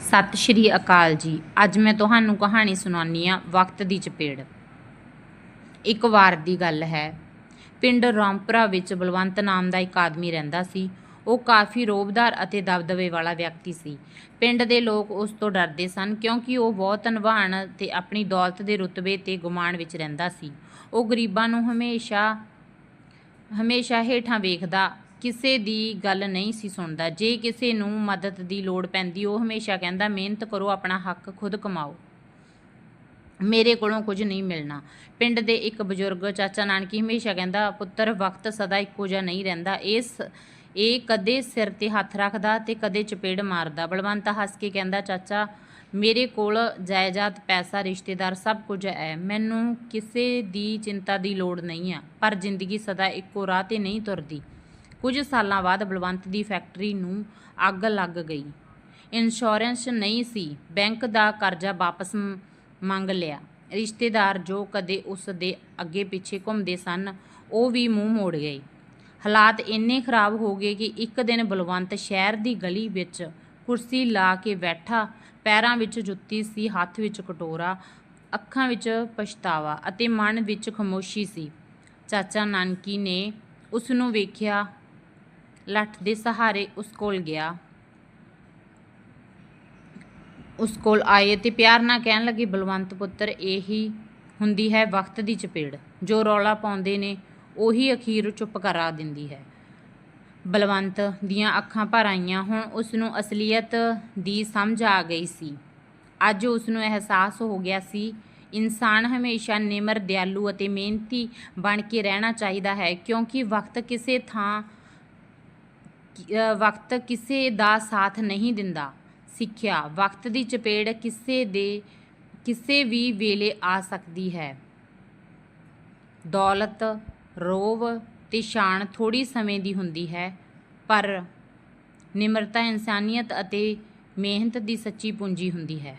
ਸਤਿ ਸ਼੍ਰੀ ਅਕਾਲ ਜੀ। ਅੱਜ ਮੈਂ ਤੁਹਾਨੂੰ ਕਹਾਣੀ ਸੁਣਾਉਣੀ ਆ ਵਕਤ ਦੀ ਚਪੇੜ। ਇੱਕ ਵਾਰ ਦੀ ਗੱਲ ਹੈ। ਪਿੰਡ ਰਾਮਪੁਰਾ ਵਿੱਚ ਬਲਵੰਤ ਨਾਮ ਦਾ ਇੱਕ ਆਦਮੀ ਰਹਿੰਦਾ ਸੀ। ਉਹ ਕਾਫੀ ਰੋਬਦਾਰ ਅਤੇ ਦਬਦਬੇ ਵਾਲਾ ਵਿਅਕਤੀ ਸੀ। ਪਿੰਡ ਦੇ ਲੋਕ ਉਸ ਤੋਂ ਡਰਦੇ ਸਨ ਕਿਉਂਕਿ ਉਹ ਬਹੁਤ ਧਨਵਾਨ ਤੇ ਆਪਣੀ ਦੌਲਤ ਦੇ ਰੁਤਬੇ ਤੇ ਗੁਮਾਨ ਵਿੱਚ ਰਹਿੰਦਾ ਸੀ। ਉਹ ਗਰੀਬਾਂ ਨੂੰ ਹਮੇਸ਼ਾ ਹਮੇਸ਼ਾ ਹੇਠਾਂ ਵੇਖਦਾ ਕਿਸੇ ਦੀ ਗੱਲ ਨਹੀਂ ਸੀ ਸੁਣਦਾ। ਜੇ ਕਿਸੇ ਨੂੰ ਮਦਦ ਦੀ ਲੋੜ ਪੈਂਦੀ, ਉਹ ਹਮੇਸ਼ਾ ਕਹਿੰਦਾ, ਮਿਹਨਤ ਕਰੋ, ਆਪਣਾ ਹੱਕ ਖੁਦ ਕਮਾਓ। ਮੇਰੇ ਕੋਲੋਂ ਕੁਝ ਨਹੀਂ ਮਿਲਣਾ। ਪਿੰਡ ਦੇ ਇੱਕ ਬਜ਼ੁਰਗ ਚਾਚਾ ਨਾਨਕੀ ਹਮੇਸ਼ਾ ਕਹਿੰਦਾ, ਪੁੱਤਰ, ਵਕਤ ਸਦਾ ਇੱਕੋ ਜਿਹਾ ਨਹੀਂ ਰਹਿੰਦਾ। ਇਸ, ਇਹ ਕਦੇ ਸਿਰ ਤੇ ਹੱਥ ਰੱਖਦਾ ਤੇ ਕਦੇ ਚਪੇੜ ਮਾਰਦਾ। ਬਲਵੰਤ ਹੱਸ ਕੇ ਕਹਿੰਦਾ, ਚਾਚਾ, ਮੇਰੇ ਕੋਲ ਜਾਇਦਾਦ ਪੈਸਾ, ਰਿਸ਼ਤੇਦਾਰ ਸਭ ਕੁਝ ਹੈ। ਮੈਨੂੰ ਕਿਸੇ ਦੀ ਚਿੰਤਾ ਦੀ ਲੋੜ ਨਹੀਂ ਆ, ਪਰ ਜ਼ਿੰਦਗੀ ਸਦਾ ਇੱਕੋ ਰਾਹ ਤੇ ਨਹੀਂ ਤੁਰਦੀ। ਕੁਝ ਸਾਲਾਂ ਬਾਅਦ ਬਲਵੰਤ ਦੀ ਫੈਕਟਰੀ ਨੂੰ ਅੱਗ ਲੱਗ ਗਈ। ਇੰਸ਼ੋਰੈਂਸ ਨਹੀਂ ਸੀ, ਬੈਂਕ ਦਾ ਕਰਜ਼ਾ ਵਾਪਸ ਮੰਗ ਲਿਆ। ਰਿਸ਼ਤੇਦਾਰ ਜੋ ਕਦੇ ਉਸ ਦੇ ਅੱਗੇ ਪਿੱਛੇ ਘੁੰਮਦੇ ਸਨ, ਉਹ ਵੀ ਮੂੰਹ ਮੋੜ ਗਏ। ਹਾਲਾਤ ਇੰਨੇ ਖਰਾਬ ਹੋ ਗਏ ਕਿ ਇੱਕ ਦਿਨ ਬਲਵੰਤ ਸ਼ਹਿਰ ਦੀ ਗਲੀ ਵਿੱਚ ਕੁਰਸੀ ਲਾ ਕੇ ਬੈਠਾ, ਪੈਰਾਂ ਵਿੱਚ ਜੁੱਤੀ ਸੀ, ਹੱਥ ਵਿੱਚ ਕਟੋਰਾ, ਅੱਖਾਂ ਵਿੱਚ ਪਛਤਾਵਾ ਅਤੇ ਮਨ ਵਿੱਚ ਖਮੋਸ਼ੀ ਸੀ। ਚਾਚਾ ਨਾਨਕੀ ਨੇ ਉਸ ਨੂੰ ਵੇਖਿਆ ਲੱਠ ਦੇ ਸਹਾਰੇ ਉਸ ਕੋਲ ਗਿਆ। ਉਸ ਕੋਲ ਆਏ ਤੇ ਪਿਆਰ ਨਾਲ ਕਹਿਣ ਲੱਗੇ, ਬਲਵੰਤ ਪੁੱਤਰ, ਇਹੀ ਹੁੰਦੀ ਹੈ ਵਕਤ ਦੀ ਚਪੇੜ। ਜੋ ਰੌਲਾ ਪਾਉਂਦੇ ਨੇ, ਉਹੀ ਅਖੀਰ ਚੁੱਪ ਕਰਾ ਦਿੰਦੀ ਹੈ। ਬਲਵੰਤ ਦੀਆਂ ਅੱਖਾਂ ਭਰ ਆਈਆਂ। ਹੁਣ ਉਸ ਨੂੰ ਅਸਲੀਅਤ ਦੀ ਸਮਝ ਆ ਗਈ ਸੀ। ਅੱਜ ਉਸ ਨੂੰ ਅਹਿਸਾਸ ਹੋ ਗਿਆ ਸੀ, ਇਨਸਾਨ ਹਮੇਸ਼ਾ ਨਿਮਰ, ਦਿਆਲੂ ਅਤੇ ਮਿਹਨਤੀ ਬਣ ਕੇ ਰਹਿਣਾ ਚਾਹੀਦਾ ਹੈ, ਕਿਉਂਕਿ ਵਕਤ ਕਿਸੇ ਥਾਂ ਵਕਤ ਕਿਸੇ ਦਾ ਸਾਥ ਨਹੀਂ ਦਿੰਦਾ। ਸਿੱਖਿਆ, ਵਕਤ ਦੀ ਚਪੇੜ ਕਿਸੇ ਦੇ, ਕਿਸੇ ਵੀ ਵੇਲੇ ਆ ਸਕਦੀ ਹੈ। ਦੌਲਤ, ਰੋਵ ਤੇ ਸ਼ਾਨ ਥੋੜੀ ਸਮੇਂ ਦੀ ਹੁੰਦੀ ਹੈ, ਪਰ ਨਿਮਰਤਾ, ਇਨਸਾਨੀਅਤ ਅਤੇ ਮਿਹਨਤ ਦੀ ਸੱਚੀ ਪੂੰਜੀ ਹੁੰਦੀ ਹੈ।